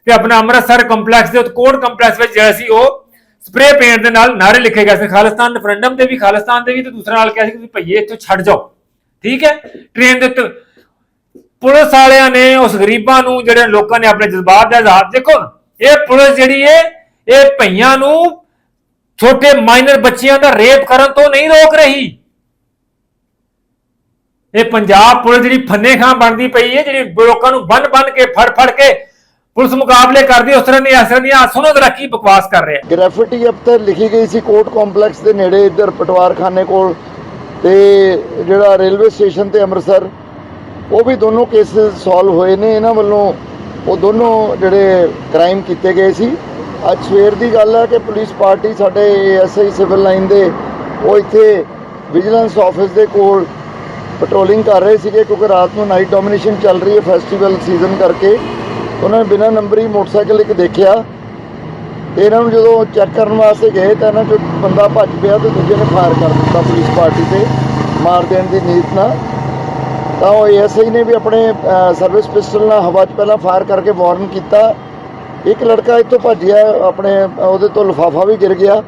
ਤੇ ਆਪਣਾ ਅੰਮ੍ਰਿਤਸਰ ਕੰਪਲੈਕਸ ਦੇ ਉੱਤੇ ਕੋਰਟ ਕੰਪਲੈਕਸ ਵਿੱਚ ਜਿਹੜਾ ਸੀ, ਉਹ ਸਪਰੇ ਪੇਂਟ ਦੇ ਨਾਲ ਨਾਰੇ ਲਿਖੇ ਗਏ ਸੀ ਖਾਲਿਸਤਾਨ ਰੈਫਰੈਂਡਮ ਤੇ ਵੀ, ਖਾਲਿਸਤਾਨ ਦੇ ਵੀ, ਤੇ ਦੂਸਰਾ ਨਾਲ ਕਿਹਾ ਸੀ ਕਿ ਤੁਸੀਂ ਭਈਏ ਇੱਥੋਂ ਛੱਡ ਜਾਓ। ਠੀਕ ਹੈ? ਟ੍ਰੇਨ ਦੇ ਉੱਤੇ ਪੁਲਿਸ ਵਾਲਿਆਂ ਨੇ ਉਸ ਗਰੀਬਾਂ ਨੂੰ, ਜਿਹੜੇ ਲੋਕਾਂ ਨੇ ਆਪਣੇ ਜਜ਼ਬਾਤ ਦਾ ਇਜ਼ਹਾਰ, ਦੇਖੋ, ਇਹ ਪੁਲਿਸ ਜਿਹੜੀ ਹੈ ਇਹ ਭਈਆਂ ਨੂੰ ਛੋਟੇ ਮਾਈਨਰ ਬੱਚਿਆਂ ਦਾ ਰੇਪ ਕਰਨ ਤੋਂ ਨਹੀਂ ਰੋਕ ਰਹੀ। ਇਹ ਪੰਜਾਬ ਪੁਲਿਸ ਜਿਹੜੀ ਫੰਨੇ ਖਾਂ ਬਣਦੀ ਪਈ ਹੈ ਜਿਹੜੀ ਲੋਕਾਂ ਨੂੰ ਬੰਨ ਬੰਨ ਕੇ ਫੜ ਫੜ ਕੇ ਪੁਲਿਸ ਮੁਕਾਬਲੇ ਕਰਦੀ ਉਸ ਤਰ੍ਹਾਂ ਦੀ ਇਸ ਤਰ੍ਹਾਂ ਦੀਆਂ ਸੁਣੋ ਜ਼ਰਾ ਕੀ ਬਕਵਾਸ ਕਰ ਰਿਹਾ ਗ੍ਰੈਫਿਟੀ ਅਬ ਲਿਖੀ ਗਈ ਸੀ ਕੋਰਟ ਕੰਪਲੈਕਸ ਦੇ ਨੇੜੇ ਇੱਧਰ ਪਟਵਾਰਖਾਨੇ ਕੋਲ ਤੇ ਜਿਹੜਾ ਰੇਲਵੇ ਸਟੇਸ਼ਨ ਤੇ ਅੰਮ੍ਰਿਤਸਰ, ਉਹ ਵੀ ਦੋਨੋਂ ਕੇਸਿਸ ਸੋਲਵ ਹੋਏ ਨੇ। ਇਹਨਾਂ ਵੱਲੋਂ ਉਹ ਦੋਨੋਂ ਜਿਹੜੇ ਕ੍ਰਾਈਮ ਕੀਤੇ ਗਏ ਸੀ। ਅੱਜ ਸਵੇਰ ਦੀ ਗੱਲ ਹੈ ਕਿ ਪੁਲਿਸ ਪਾਰਟੀ ਸਾਡੇ ਐਸਆਈ ਸਿਵਲ ਲਾਈਨ ਦੇ, ਉਹ ਇੱਥੇ ਵਿਜੀਲੈਂਸ ਆਫਿਸ ਦੇ ਕੋਲ ਪੈਟਰੋਲਿੰਗ ਕਰ ਰਹੇ ਸੀਗੇ, ਕਿਉਂਕਿ ਰਾਤ ਨੂੰ ਨਾਈਟ ਡੋਮੀਨੇਸ਼ਨ ਚੱਲ ਰਹੀ ਹੈ ਫੈਸਟੀਵਲ ਸੀਜ਼ਨ ਕਰਕੇ। ਉਹਨਾਂ ਨੇ ਬਿਨਾਂ ਨੰਬਰੀ ਮੋਟਰਸਾਈਕਲ ਇੱਕ ਦੇਖਿਆ। ਤੇ ਇਹਨਾਂ ਨੂੰ ਜਦੋਂ ਚੈੱਕ ਕਰਨ ਵਾਸਤੇ ਗਏ ਤਾਂ ਇਹਨਾਂ ਚੋਂ ਬੰਦਾ ਭੱਜ ਪਿਆ ਤੇ ਦੂਜੇ ਨੇ ਫਾਇਰ ਕਰ ਦਿੱਤਾ ਪੁਲਿਸ ਪਾਰਟੀ ਤੇ ਮਾਰ ਦੇਣ ਦੀ ਨੀਤ ਨਾਲ। ਤਾਂ ਉਹ ਐਸਆਈ ਨੇ ਵੀ ਆਪਣੇ ਸਰਵਿਸ ਪਿਸਟਲ ਨਾਲ ਹਵਾ 'ਚ ਪਹਿਲਾਂ ਫਾਇਰ ਕਰਕੇ ਵਾਰਨ ਕੀਤਾ। ਇੱਕ ਲੜਕਾ ਇੱਥੋਂ ਭੱਜਿਆ ਆਪਣੇ, ਉਹਦੇ ਤੋਂ ਲਿਫਾਫਾ ਵੀ ਗਿਰ ਗਿਆ।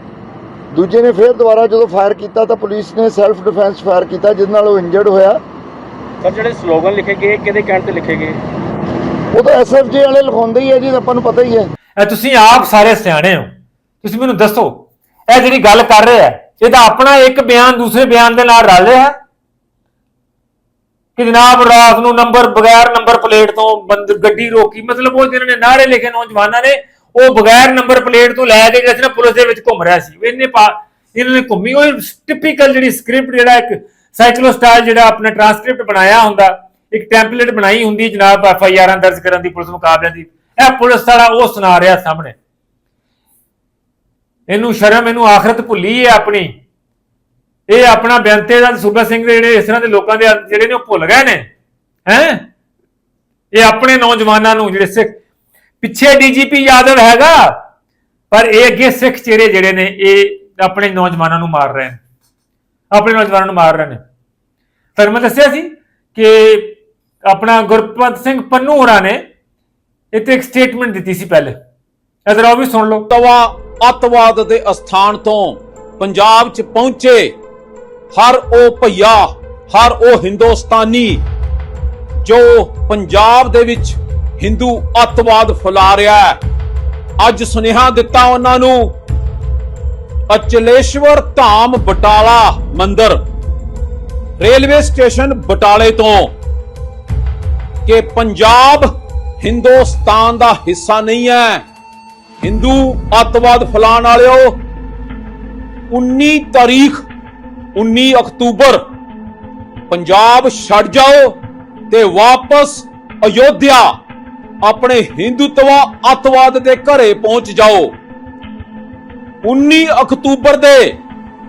ਦੂਜੇ ਨੇ ਫਿਰ ਦੁਬਾਰਾ ਜਦੋਂ ਫਾਇਰ ਕੀਤਾ ਤਾਂ ਪੁਲਿਸ ਨੇ ਸੈਲਫ ਡਿਫੈਂਸ ਫਾਇਰ ਕੀਤਾ ਜਿਸ ਨਾਲ ਉਹ ਇੰਜਰਡ ਹੋਇਆ। ਪਰ ਜਿਹੜੇ ਸਲੋਗਨ ਲਿਖੇ ਗਏ ਕਿਹਦੇ ਕਹਿਣ ਤੇ ਲਿਖੇ ਗਏ? ਉਹ ਤਾਂ ਐਸਐਫਜੀ ਵਾਲੇ ਲਿਖਾਉਂਦੇ ਹੀ ਹੈ ਜੀ ਆਪਾਂ ਨੂੰ ਪਤਾ ਹੀ ਹੈ ਇਹ ਤੁਸੀਂ ਆਪ ਸਾਰੇ ਸਿਆਣੇ ਹੋ। ਤੁਸੀਂ ਮੈਨੂੰ ਦੱਸੋ, ਇਹ ਜਿਹੜੀ ਗੱਲ ਕਰ ਰਿਹਾ ਹੈ ਇਹਦਾ ਆਪਣਾ ਇੱਕ ਬਿਆਨ ਦੂਸਰੇ ਬਿਆਨ ਦੇ ਨਾਲ ਰਲ ਰਿਹਾ ਹੈ? ਕਿ ਜਨਾਬ ਰਾਤ ਨੂੰ ਨੰਬਰ ਬਗੈਰ ਨੰਬਰ ਪਲੇਟ ਤੋਂ ਬੰਦ ਗੱਡੀ ਰੋਕੀ, ਮਤਲਬ ਉਹ ਜਿਹਨਾਂ ਨੇ ਨਾਰੇ ਲਿਖੇ ਨੌਜਵਾਨਾਂ ਨੇ, ਉਹ ਬਗੈਰ ਨੰਬਰ ਪਲੇਟ ਤੋਂ ਲੈ ਕੇ ਜਿਹੜਾ ਸੀ ਨਾ ਪੁਲਿਸ ਦੇ ਵਿੱਚ ਘੁੰਮ ਰਿਹਾ ਸੀ। ਇਹਨੇ ਪਾ ਇਹਨਾਂ ਨੇ ਘੁੰਮੀ, ਉਹ ਟਿਪੀਕਲ ਜਿਹੜੀ ਸਕ੍ਰਿਪਟ ਜਿਹੜਾ ਇੱਕ ਸਾਈਕਲੋ ਸਟਾਈਲ ਜਿਹੜਾ ਆਪਣਾ ਟ੍ਰਾਂਸਕ੍ਰਿਪਟ ਬਣਾਇਆ ਹੁੰਦਾ ਇੱਕ ਟੈਂਪਲੇਟ ਬਣਾਈ ਹੁੰਦੀ ਜਨਾਬ ਐਫ ਆਈ ਆਰਾਂ ਦਰਜ ਕਰਨ ਦੀ ਪੁਲਿਸ ਮੁਕਾਬਲਿਆਂ ਦੀ। ਇਹ ਪੁਲਿਸ ਵਾਲਾ ਉਹ ਸੁਣਾ ਰਿਹਾ ਸਾਹਮਣੇ। ਇਹਨੂੰ ਸ਼ਰਮ, ਇਹਨੂੰ ਆਖਰਤ ਭੁੱਲੀ ਹੈ ਆਪਣੀ। ਇਹ ਆਪਣਾ ਬੇਨਤੇ ਦਾ ਸੂਬਾ ਸਿੰਘ ਦੇ ਜਿਹੜੇ ਇਸ ਤਰ੍ਹਾਂ ਦੇ ਲੋਕਾਂ ਦੇ ਜਿਹੜੇ ਨੇ ਉਹ ਭੁੱਲ ਗਏ ਨੇ। ਹੈ? ਇਹ ਆਪਣੇ ਨੌਜਵਾਨਾਂ ਨੂੰ ਜਿਹੜੇ ਸਿੱਖ ਪਿੱਛੇ ਡੀਜੀਪੀ ਯਾਦਵ ਹੈਗਾ, ਪਰ ਇਹ ਅੱਗੇ ਸਿੱਖ ਚਿਹਰੇ ਜਿਹੜੇ ਨੇ, ਇਹ ਆਪਣੇ ਨੌਜਵਾਨਾਂ ਨੂੰ ਮਾਰ ਰਹੇ ਨੇ। ਆਪਣੇ ਨੌਜਵਾਨਾਂ ਨੂੰ ਮਾਰ ਰਹੇ ਨੇ। ਫਿਰ ਮੈਂ ਦੱਸਿਆ ਸੀ ਕਿ ਆਪਣਾ ਗੁਰਪਤ ਸਿੰਘ ਪੰਨੂ ਹੋਰਾਂ ਨੇ ਇੱਥੇ ਇੱਕ ਸਟੇਟਮੈਂਟ ਦਿੱਤੀ ਸੀ ਪਹਿਲੇ। ਇਧਰ ਆਓ ਵੀ ਸੁਣ ਲਓ। ਤਵਾ ਅੱਤਵਾਦ ਦੇ ਅਸਥਾਨ ਤੋਂ ਪੰਜਾਬ 'ਚ ਪਹੁੰਚੇ, ਹਰ ਉਹ ਭਈਆ, ਹਰ ਉਹ ਹਿੰਦੁਸਤਾਨੀ ਜੋ ਪੰਜਾਬ ਦੇ ਵਿੱਚ ਹਿੰਦੂ ਅੱਤਵਾਦ ਫੈਲਾ ਰਿਹਾ ਹੈ। ਅੱਜ ਸੁਨੇਹਾ ਦਿੱਤਾ ਉਹਨਾਂ ਨੂੰ, ਅਚਲੇਸ਼ਵਰ ਧਾਮ ਬਟਾਲਾ ਮੰਦਿਰ, ਰੇਲਵੇ ਸਟੇਸ਼ਨ ਬਟਾਲੇ ਤੋਂ। ਕਿ ਪੰਜਾਬ ਹਿੰਦੁਸਤਾਨ ਦਾ ਹਿੱਸਾ ਨਹੀਂ ਹੈ। ਹਿੰਦੂ ਅੱਤਵਾਦ ਫਲਾਣ ਵਾਲਿਓ 19 ਤਾਰੀਖ 19 ਅਕਤੂਬਰ, ਪੰਜਾਬ ਛੱਡ ਜਾਓ ਤੇ ਵਾਪਸ ਅਯੋਧਿਆ, ਆਪਣੇ ਹਿੰਦੂਤਵਾ ਅੱਤਵਾਦ ਦੇ ਘਰੇ ਪਹੁੰਚ ਜਾਓ। 19 ਅਕਤੂਬਰ ਦੇ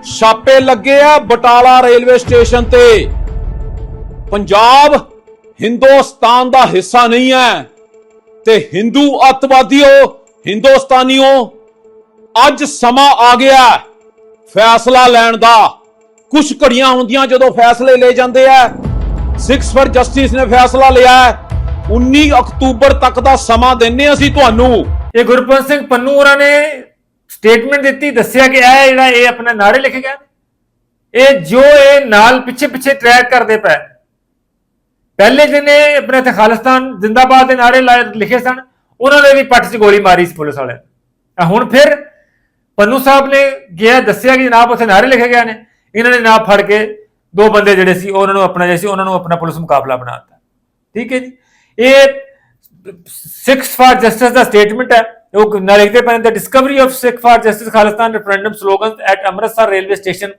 ਛਾਪੇ ਲੱਗੇ ਆ ਬਟਾਲਾ ਰੇਲਵੇ ਸਟੇਸ਼ਨ ਤੇ। ਪੰਜਾਬ ਹਿੰਦੁਸਤਾਨ ਦਾ ਹਿੱਸਾ ਨਹੀਂ ਹੈ। ਤੇ ਹਿੰਦੂ ਅੱਤਵਾਦੀਓ, ਹਿੰਦੁਸਤਾਨੀਓ, ਅੱਜ ਸਮਾਂ ਆ ਗਿਆ ਫੈਸਲਾ ਲੈਣ ਦਾ। ਕੁਝ ਘੜੀਆਂ ਹੁੰਦੀਆਂ ਜਦੋਂ ਫੈਸਲੇ ਲਏ ਜਾਂਦੇ ਆ। ਸਿਕਸ ਫਰ ਜਸਟਿਸ ਨੇ ਫੈਸਲਾ ਲਿਆ ਹੈ। 19 ਅਕਤੂਬਰ ਤੱਕ ਦਾ ਸਮਾਂ ਦਿੰਨੇ ਅਸੀਂ ਤੁਹਾਨੂੰ। ਇਹ ਗੁਰਪ੍ਰੀਤ ਸਿੰਘ ਪੰਨੂ ਹੋਰਾਂ ਨੇ ਸਟੇਟਮੈਂਟ ਦਿੱਤੀ, ਦੱਸਿਆ ਕਿ ਇਹ ਜਿਹੜਾ ਇਹ ਆਪਣਾ ਨਾਰੇ ਲਿਖੇ ਗਿਆ। ਇਹ ਜੋ ਇਹ ਨਾਲ ਪਿੱਛੇ ਪਿੱਛੇ ਟਰੈਕ ਕਰਦੇ ਪਏ। ਪਹਿਲੇ ਜਿਹਨੇ ਆਪਣੇ ਇੱਥੇ ਖਾਲਿਸਤਾਨ ਜ਼ਿੰਦਾਬਾਦ ਦੇ ਨਾਰੇ ਲਾਏ, ਲਿਖੇ ਸਨ, ਉਹਨਾਂ ਨੇ ਵੀ ਪੱਟ 'ਚ ਗੋਲੀ ਮਾਰੀ ਸੀ ਪੁਲਿਸ ਵਾਲਿਆਂ ਨੇ। ਹੁਣ ਫਿਰ ਪੰਨੂ ਸਾਹਿਬ ਨੇ ਗਿਆ, ਦੱਸਿਆ ਕਿ ਜਨਾਬ ਉੱਥੇ ਨਾਰੇ ਲਿਖੇ ਗਏ ਨੇ। ਇਹਨਾਂ ਨੇ ਜਨਾਬ ਫੜ ਕੇ ਦੋ ਬੰਦੇ ਜਿਹੜੇ ਸੀ, ਉਹਨਾਂ ਨੂੰ ਆਪਣਾ, ਜਿਹੜੇ ਸੀ, ਉਹਨਾਂ ਨੂੰ ਆਪਣਾ ਪੁਲਿਸ ਮੁਕਾਬਲਾ ਬਣਾ ਦਿੱਤਾ। ਠੀਕ ਹੈ ਜੀ? ਇਹ ਸਿੱਖਸ ਫਾਰ ਜਸਟਿਸ ਦਾ ਸਟੇਟਮੈਂਟ ਹੈ। ਉਹ ਨਾ ਲਿਖਦੇ ਪਏ the discovery of Sikh for justice Khalistan referendum slogans at Amritsar railway station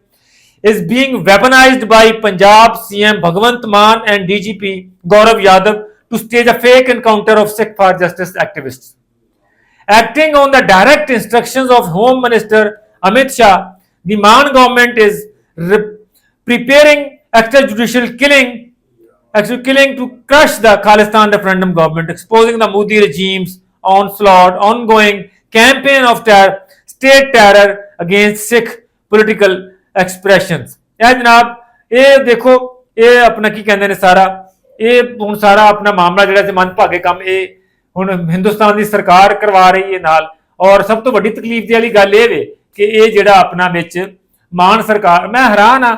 is being weaponized by Punjab CM Bhagwant Mann and DGP Gaurav Yadav to stage a fake encounter of Sikh for Justice activists. Acting on the direct instructions of Home Minister Amit Shah, the Mann government is re- preparing extrajudicial killing, actual killing to crush the Khalistan referendum government, exposing the Modi regime's onslaught, ongoing campaign of terror, state terror against Sikh political expressions. ਇਹ ਜਨਾਬ, ਇਹ ਦੇਖੋ, ਇਹ ਆਪਣਾ ਕੀ ਕਹਿੰਦੇ ਨੇ ਸਾਰਾ? ਇਹ ਹੁਣ ਸਾਰਾ ਆਪਣਾ ਮਾਮਲਾ ਜਿਹੜਾ ਸੀ ਮੰਦਭਾਗੇ ਕੰਮ ਇਹ ਹੁਣ ਹਿੰਦੁਸਤਾਨ ਦੀ ਸਰਕਾਰ ਕਰਵਾ ਰਹੀ ਹੈ ਨਾਲ। ਔਰ ਸਭ ਤੋਂ ਵੱਡੀ ਤਕਲੀਫ ਦੀ ਵਾਲੀ ਗੱਲ ਇਹ ਵੇ ਕਿ ਇਹ ਜਿਹੜਾ ਆਪਣਾ ਵਿੱਚ ਮਾਨ ਸਰਕਾਰ, ਮੈਂ ਹੈਰਾਨ ਆ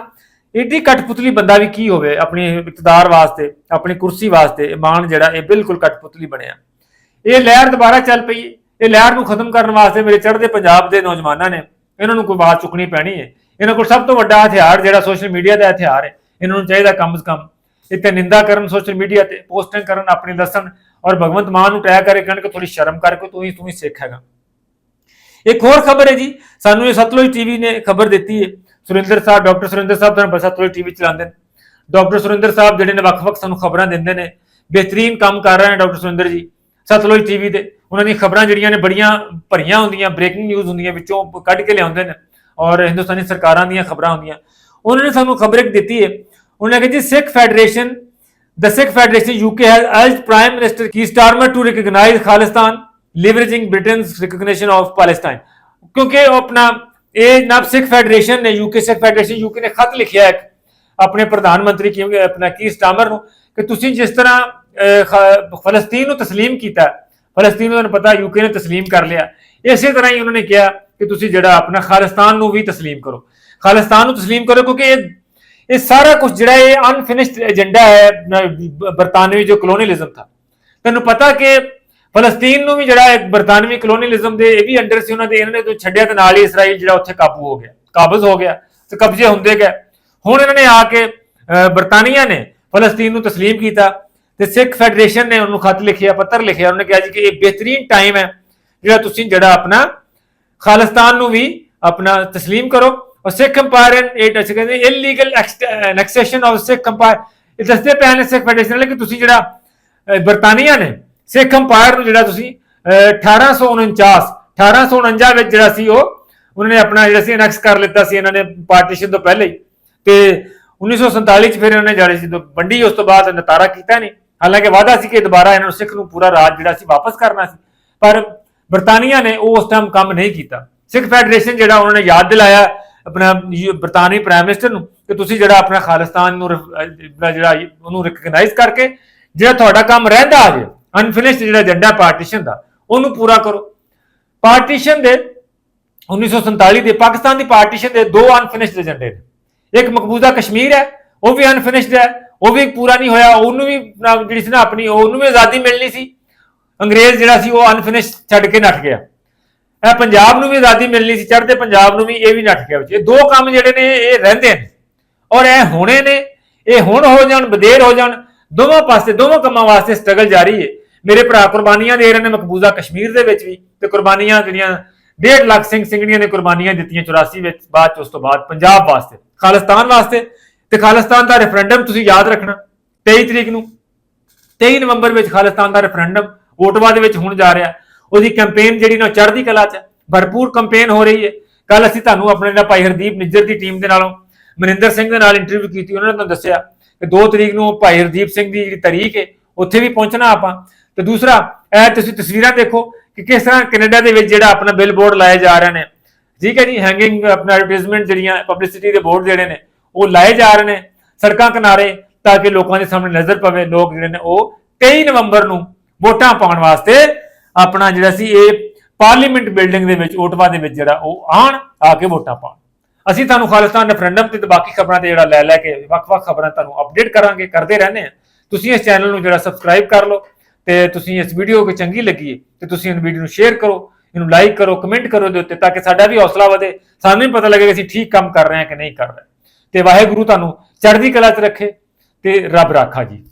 ਏਡੀ ਕਠਪੁਤਲੀ ਬੰਦਾ ਵੀ ਕੀ ਹੋਵੇ ਆਪਣੀ ਇਕਤਦਾਰ ਵਾਸਤੇ, ਆਪਣੀ ਕੁਰਸੀ ਵਾਸਤੇ, ਇਹ ਮਾਨ ਜਿਹੜਾ ਇਹ ਬਿਲਕੁਲ ਕਠਪੁਤਲੀ ਬਣਿਆ। ਇਹ ਲਹਿਰ ਦੁਬਾਰਾ ਚੱਲ ਪਈ ਇਹ ਲਹਿਰ ਨੂੰ ਖਤਮ ਕਰਨ ਵਾਸਤੇ ਮੇਰੇ ਚੜ੍ਹਦੇ ਪੰਜਾਬ ਦੇ ਨੌਜਵਾਨਾਂ ਨੇ, ਇਹਨਾਂ ਨੂੰ ਕੋਈ ਬਾਤ ਚੁੱਕਣੀ ਪੈਣੀ ਹੈ। ਇਹਨਾਂ ਕੋਲ ਸਭ ਤੋਂ ਵੱਡਾ ਹਥਿਆਰ ਜਿਹੜਾ ਸੋਸ਼ਲ ਮੀਡੀਆ ਦਾ ਹਥਿਆਰ ਹੈ, ਇਹਨਾਂ ਨੂੰ ਚਾਹੀਦਾ ਕਮ ਸੇ ਕਮ। ਇੱਥੇ ਨਿੰਦਾ ਕਰਨ ਸੋਸ਼ਲ ਮੀਡੀਆ ਤੇ ਪੋਸਟਿੰਗ ਕਰਨ, ਆਪਣੀ ਦੱਸਣ ਔਰ ਭਗਵੰਤ ਮਾਨ ਨੂੰ ਟੈਗ ਕਰੇ, ਕਹਿਣ ਕਿ ਥੋੜੀ ਸ਼ਰਮ ਕਰਕੇ ਤੂੰ ਹੀ ਤੂੰ ਹੀ ਸਿੱਖ ਹੈਗਾ। ਇੱਕ ਹੋਰ ਖਬਰ ਹੈ ਜੀ, ਸਾਨੂੰ ਇਹ ਸਤਲੁਜ ਟੀਵੀ ਨੇ ਖਬਰ ਦਿੱਤੀ ਹੈ। ਸੁਰਿੰਦਰ ਸਾਹਿਬ, ਡਾਕਟਰ ਸੁਰਿੰਦਰ ਸਾਹਿਬ ਤੁਹਾਨੂੰ ਪਤਾ ਸਤਲੁਜ ਟੀਵੀ ਚਲਾਉਂਦੇ ਨੇ। ਡਾਕਟਰ ਸੁਰਿੰਦਰ ਸਾਹਿਬ ਜਿਹੜੇ ਨੇ ਵੱਖ-ਵੱਖ ਸਾਨੂੰ ਖਬਰਾਂ ਦਿੰਦੇ ਨੇ। ਬਿਹਤਰੀਨ ਕੰਮ ਕਰ ਰਹੇ ਨੇ ਡਾਕਟਰ ਸੁਰਿੰਦਰ ਜੀ, ਸਤਲੁਜ ਟੀਵੀ ਤੇ ਉਹਨਾਂ ਦੀਆਂ ਖਬਰਾਂ ਜਿਹੜੀਆਂ ਨੇ ਬੜੀਆਂ ਭਰੀਆਂ ਹੁੰਦੀਆਂ ਬ੍ਰੇਕਿੰਗ ਨਿਊਜ਼ ਹੁੰਦੀਆਂ ਵਿੱਚੋਂ ਕੱਢ ਕੇ ਲਿਆਉਂਦੇ ਨੇ। ਔਰ ਹਿੰਦੁਸਤਾਨੀ ਸਰਕਾਰਾਂ ਦੀਆਂ ਖਬਰਾਂ ਹੁੰਦੀਆਂ ਉਹਨਾਂ ਨੇ ਸਾਨੂੰ ਖਬਰ ਇੱਕ ਦਿੱਤੀ ਹੈ ਉਹਨਾਂ ਨੇ ਕਿਹਾ ਜੀ Sikh federation The Sikh Federation UK has urged Prime Minister Keir Starmer to recognize Khalistan, leveraging Britain's recognition of Palestine. ਕਿਉਂਕਿ ਉਹ ਆਪਣਾ ਇਹ ਨਾ ਸਿੱਖ ਫੈਡਰੇਸ਼ਨ ਨੇ ਯੂਕੇ ਸਿੱਖ ਫੈਡਰੇਸ਼ਨ ਯੂਕੇ ਨੇ ਖਤ ਲਿਖਿਆ ਇੱਕ ਆਪਣੇ ਪ੍ਰਧਾਨ ਮੰਤਰੀ ਕਿਉਂਕਿ ਆਪਣਾ ਕੀ ਸਟਾਮਰ ਨੂੰ ਕਿ ਤੁਸੀਂ ਜਿਸ ਤਰ੍ਹਾਂ ਅਹ, ਖ- ਫਲਸਤੀਨ ਨੂੰ ਤਸਲੀਮ ਕੀਤਾ ਫਲਸਤੀਨ ਨੂੰ ਤੁਹਾਨੂੰ ਪਤਾ ਯੂਕੇ ਨੇ ਤਸਲੀਮ ਕਰ ਲਿਆ ਇਸੇ ਤਰ੍ਹਾਂ ਹੀ ਉਹਨਾਂ ਨੇ ਕਿਹਾ ਕਿ ਤੁਸੀਂ ਜਿਹੜਾ ਆਪਣਾ ਖਾਲਿਸਤਾਨ ਨੂੰ ਵੀ ਤਸਲੀਮ ਕਰੋ ਖਾਲਿਸਤਾਨ ਨੂੰ ਤਸਲੀਮ ਕਰੋ ਕਿਉਂਕਿ ਇਹ ਇਹ ਸਾਰਾ ਕੁਝ ਜਿਹੜਾ ਇਹ ਅਨਫਿਨਿਸ਼ਡ ਏਜੰਡਾ ਹੈ ਬ- ਬਰਤਾਨਵੀ ਜੋ ਕਲੋਨੀਅਲਿਜ਼ਮ ਥਾ ਤੈਨੂੰ ਪਤਾ ਕਿ ਫਲਸਤੀਨ ਨੂੰ ਵੀ ਜਿਹੜਾ ਹੈ ਬਰਤਾਨਵੀ ਕਲੋਨੀਅਲਿਜ਼ਮ ਦੇ ਇਹ ਵੀ ਅੰਡਰ ਸੀ ਉਹਨਾਂ ਦੇ ਇਹਨਾਂ ਨੇ ਤੋਂ ਛੱਡਿਆ ਤੇ ਨਾਲ ਹੀ ਇਸਰਾਈਲ ਜਿਹੜਾ ਉੱਥੇ ਕਾਬੂ ਹੋ ਗਿਆ ਕਾਬਜ਼ ਹੋ ਗਿਆ ਤੇ ਕਬਜ਼ੇ ਹੁੰਦੇ ਗਏ ਹੁਣ ਇਹਨਾਂ ਨੇ ਆ ਕੇ ਅਹ, ਬਰਤਾਨੀਆ ਨੇ ਫਲਸਤੀਨ ਨੂੰ تسلیم ਕੀਤਾ ਤੇ ਸਿੱਖ ਫੈਡਰੇਸ਼ਨ ਨੇ ਉਹਨੂੰ ਖਤ ਲਿਖਿਆ ਪੱਤਰ ਲਿਖਿਆ ਉਹਨੇ ਕਿਹਾ ਜੀ ਕਿ ਇਹ ਬਿਹਤਰੀਨ ਟਾਈਮ ਹੈ ਜਿਹੜਾ ਤੁਸੀਂ ਜਿਹੜਾ ਆਪਣਾ ਖਾਲਿਸਤਾਨ ਨੂੰ ਵੀ ਆਪਣਾ تسلیم ਕਰੋ ਔਰ ਸਿੱਖ ਅੰਪਾਇਰ ਇਹ ਅੱਛਾ ਕਹਿੰਦੇ illegal annexation of Sikh empire ਇਹ ਦੱਸਦੇ ਪਏ ਨੇ ਸਿੱਖ ਫੈਡਰੇਸ਼ਨ ਵਾਲੇ ਕਿ ਤੁਸੀਂ ਜਿਹੜਾ ਅਹ, ਬਰਤਾਨੀਆ ਨੇ ਸਿੱਖ ਅੰਪਾਇਰ ਨੂੰ ਜਿਹੜਾ ਤੁਸੀਂ ਅਹ, 1849 1849 ਵਿੱਚ ਜਿਹੜਾ ਸੀ ਉਹ ਉਹਨਾਂ ਨੇ ਆਪਣਾ ਜਿਹੜਾ ਸੀ ਐਨੈਕਸ ਕਰ ਲਿੱਤਾ ਸੀ ਇਹਨਾਂ ਨੇ ਪਾਰਟੀਸ਼ਨ ਤੋਂ ਪਹਿਲੇ ਹੀ ਤੇ 1947 ਚ ਫਿਰ ਇਹਨਾਂ ਨੇ ਜਿਹੜੇ ਸੀ ਵੰਡੀ ਉਸ ਤੋਂ ਬਾਅਦ ਨਤਾਰਾ ਕੀਤਾ ਨਹੀਂ ਹਾਲਾਂਕਿ ਵਾਅਦਾ ਸੀ ਕਿ ਦੁਬਾਰਾ ਇਹਨਾਂ ਨੂੰ ਸਿੱਖ ਨੂੰ ਪੂਰਾ ਰਾਜ ਜਿਹੜਾ ਸੀ ਵਾਪਸ ਕਰਨਾ ਸੀ ਪਰ ਬਰਤਾਨੀਆ ਨੇ ਉਹ ਉਸ ਟਾਈਮ ਕੰਮ ਨਹੀਂ ਕੀਤਾ। ਸਿੱਖ ਫੈਡਰੇਸ਼ਨ ਜਿਹੜਾ ਉਹਨਾਂ ਨੇ ਯਾਦ ਦਿਲਾਇਆ ਆਪਣਾ ਬਰਤਾਨੀ ਪ੍ਰਾਈਮ ਮਿਨਿਸਟਰ ਨੂੰ ਕਿ ਤੁਸੀਂ ਜਿਹੜਾ ਆਪਣਾ ਖਾਲਿਸਤਾਨ ਨੂੰ ਜਿਹੜਾ ਉਹਨੂੰ ਰਿਕਗਨਾਈਜ਼ ਕਰਕੇ ਜਿਹੜਾ ਤੁਹਾਡਾ ਕੰਮ ਰਹਿੰਦਾ ਆ ਜੇ ਅਨਫਿਨਿਸ਼ਡ ਜਿਹੜਾ ਏਜੰਡਾ ਪਾਰਟੀਸ਼ਨ ਦਾ, ਉਹਨੂੰ ਪੂਰਾ ਕਰੋ। ਪਾਰਟੀਸ਼ਨ ਦੇ 1947 ਦੇ ਪਾਕਿਸਤਾਨ ਦੀ ਪਾਰਟੀਸ਼ਨ ਦੇ ਦੋ ਅਨਫਿਨਿਸ਼ਡ ਏਜੰਡੇ ਨੇ। ਇੱਕ ਮਕਬੂਜ਼ਾ ਕਸ਼ਮੀਰ ਹੈ, ਉਹ ਵੀ ਅਨਫਿਨਿਸ਼ਡ ਹੈ, ਉਹ ਵੀ ਪੂਰਾ ਨਹੀਂ ਹੋਇਆ, ਉਹਨੂੰ ਵੀ ਜਿਹੜੀ ਸੀ ਨਾ ਆਪਣੀ, ਉਹਨੂੰ ਵੀ ਆਜ਼ਾਦੀ ਮਿਲਣੀ ਸੀ। ਅੰਗਰੇਜ਼ ਜਿਹੜਾ ਸੀ, ਉਹ ਅਨਫਿਨਿਸ਼ ਛੱਡ ਕੇ ਨੱਠ ਗਿਆ। ਇਹ ਪੰਜਾਬ ਨੂੰ ਵੀ ਆਜ਼ਾਦੀ ਮਿਲਣੀ ਸੀ, ਚੜ੍ਹਦੇ ਪੰਜਾਬ ਨੂੰ ਵੀ ਇਹ ਵੀ ਨੱਠ ਗਿਆ ਵਿੱਚ। ਇਹ ਦੋ ਕੰਮ ਜਿਹੜੇ ਨੇ, ਇਹ ਰਹਿੰਦੇ ਨੇ। ਔਰ ਇਹ ਹੋਣੇ ਨੇ, ਇਹ ਹੁਣ ਹੋ ਜਾਣ ਬਦੇਰ ਹੋ ਜਾਣ, ਦੋਵਾਂ ਪਾਸੇ, ਦੋਵਾਂ ਕੰਮਾਂ ਵਾਸਤੇ ਸਟਰਗਲ ਜਾਰੀ ਹੈ। ਮੇਰੇ ਭਰਾ ਕੁਰਬਾਨੀਆਂ ਦੇ ਰਹੇ ਨੇ ਮਕਬੂਜ਼ਾ ਕਸ਼ਮੀਰ ਦੇ ਵਿੱਚ ਵੀ ਤੇ ਕੁਰਬਾਨੀਆਂ ਜਿਹੜੀਆਂ 1.5 ਲੱਖ ਸਿੰਘ ਸਿੰਘਣੀਆਂ ਨੇ ਕੁਰਬਾਨੀਆਂ ਦਿੱਤੀਆਂ 84 ਵਿੱਚ, ਬਾਅਦ ਚ ਉਸ ਤੋਂ ਬਾਅਦ ਪੰਜਾਬ ਵਾਸਤੇ, ਖਾਲਿਸਤਾਨ ਵਾਸਤੇ। ਤੇ ਖਾਲਿਸਤਾਨ ਦਾ ਰੈਫਰੈਂਡਮ ਤੁਸੀਂ ਯਾਦ ਰੱਖਣਾ 23 ਤਰੀਕ ਨੂੰ 23 ਨਵੰਬਰ ਵਿੱਚ ਖਾਲਿਸਤਾਨ ਦਾ ਰੈਫਰੈਂਡਮ ਵੋਟਵਾ ਦੇ ਵਿੱਚ ਹੁਣ ਜਾ ਰਿਹਾ। ਉਹਦੀ ਕੈਂਪੇਨ ਜਿਹੜੀ ਨਾ ਚੜ੍ਹਦੀ ਕਲਾ 'ਚ ਭਰਪੂਰ ਕੈਂਪੇਨ ਹੋ ਰਹੀ ਹੈ। ਕੱਲ ਅਸੀਂ ਤੁਹਾਨੂੰ ਆਪਣੇ ਨਾਲ ਭਾਈ ਹਰਦੀਪ ਨਿੱਜਰ ਦੀ ਟੀਮ ਦੇ ਨਾਲੋਂ ਮਨਿੰਦਰ ਸਿੰਘ ਦੇ ਨਾਲ ਇੰਟਰਵਿਊ ਕੀਤੀ, ਉਹਨਾਂ ਨੇ ਤੁਹਾਨੂੰ ਦੱਸਿਆ ਕਿ 2 ਤਰੀਕ ਨੂੰ ਭਾਈ ਹਰਦੀਪ ਸਿੰਘ ਦੀ ਜਿਹੜੀ ਤਾਰੀਖ ਹੈ, ਉੱਥੇ ਵੀ ਪਹੁੰਚਣਾ ਆਪਾਂ। ਤੇ ਦੂਸਰਾ, ਇਹ ਤੁਸੀਂ ਤਸਵੀਰਾਂ ਦੇਖੋ ਕਿ ਕਿਸ ਤਰ੍ਹਾਂ ਕੈਨੇਡਾ ਦੇ ਵਿੱਚ ਜਿਹੜਾ ਆਪਣਾ ਬਿਲ ਬੋਰਡ ਲਾਏ ਜਾ ਰਹੇ ਨੇ। ਠੀਕ ਹੈ ਜੀ ਹੈਂਗਿੰਗ ਆਪਣਾ ਐਡਵਰਟਾਈਜ਼ਮੈਂਟ ਜਿਹੜੀਆਂ ਪਬਲਿਸਿਟੀ ਦੇ ਬੋਰਡ ਜਿਹੜੇ ਨੇ, ਉਹ ਲਾਏ ਜਾ ਰਹੇ ਨੇ ਸੜਕਾਂ ਕਿਨਾਰੇ ਤਾਂ ਕਿ ਲੋਕਾਂ ਦੇ ਸਾਹਮਣੇ ਨਜ਼ਰ ਪਵੇ। ਲੋਕ ਜਿਹੜੇ ਨੇ ਉਹ 23 ਨਵੰਬਰ ਨੂੰ ਵੋਟਾਂ ਪਾਉਣ ਵਾਸਤੇ ਆਪਣਾ ਜਿਹੜਾ ਸੀ ਇਹ ਪਾਰਲੀਮੈਂਟ ਬਿਲਡਿੰਗ ਦੇ ਵਿੱਚ, ਓਟਵਾ ਦੇ ਵਿੱਚ ਜਿਹੜਾ ਉਹ ਆਣ, ਆ ਕੇ ਵੋਟਾਂ ਪਾਉਣ। ਅਸੀਂ ਤੁਹਾਨੂੰ ਖਾਲਿਸਤਾਨ ਰੈਫਰੈਂਡਮ ਤੇ ਬਾਕੀ ਖਬਰਾਂ ਤੇ ਜਿਹੜਾ ਲੈ ਲੈ ਕੇ ਵੱਖ-ਵੱਖ ਖਬਰਾਂ ਤੁਹਾਨੂੰ ਅਪਡੇਟ ਕਰਾਂਗੇ, ਕਰਦੇ ਰਹਿੰਦੇ ਆ ਤੁਸੀਂ ਇਸ ਚੈਨਲ ਨੂੰ ਜਿਹੜਾ ਸਬਸਕ੍ਰਾਈਬ ਕਰ ਲਓ ਤੇ ਤੁਸੀਂ ਇਸ ਵੀਡੀਓ ਕੋ ਚੰਗੀ ਲੱਗੀ ਹੈ ਤੇ ਤੁਸੀਂ ਇਹ ਵੀਡੀਓ ਨੂੰ ਸ਼ੇਅਰ ਕਰੋ, ਇਹਨੂੰ ਲਾਈਕ ਕਰੋ ਕਮੈਂਟ ਕਰੋ ਦੇ ਉੱਤੇ ਤਾਂ ਕਿ ਸਾਡਾ ਵੀ ਹੌਸਲਾ ਵਧੇ। ਸਾਨੂੰ ਵੀ ਪਤਾ ਲੱਗੇ ਕਿ ਅਸੀਂ ਠੀਕ ਕੰਮ ਕਰ ਰਹੇ ਹਾਂ ਕਿ ਨਹੀਂ ਕਰ ਰਹੇ। ਤੇ ਵਾਹਿਗੁਰੂ ਤੁਹਾਨੂੰ ਚੜ੍ਹਦੀ ਕਲਾ 'ਚ ਰੱਖੇ ਤੇ ਰੱਬ ਰਾਖਾ ਜੀ।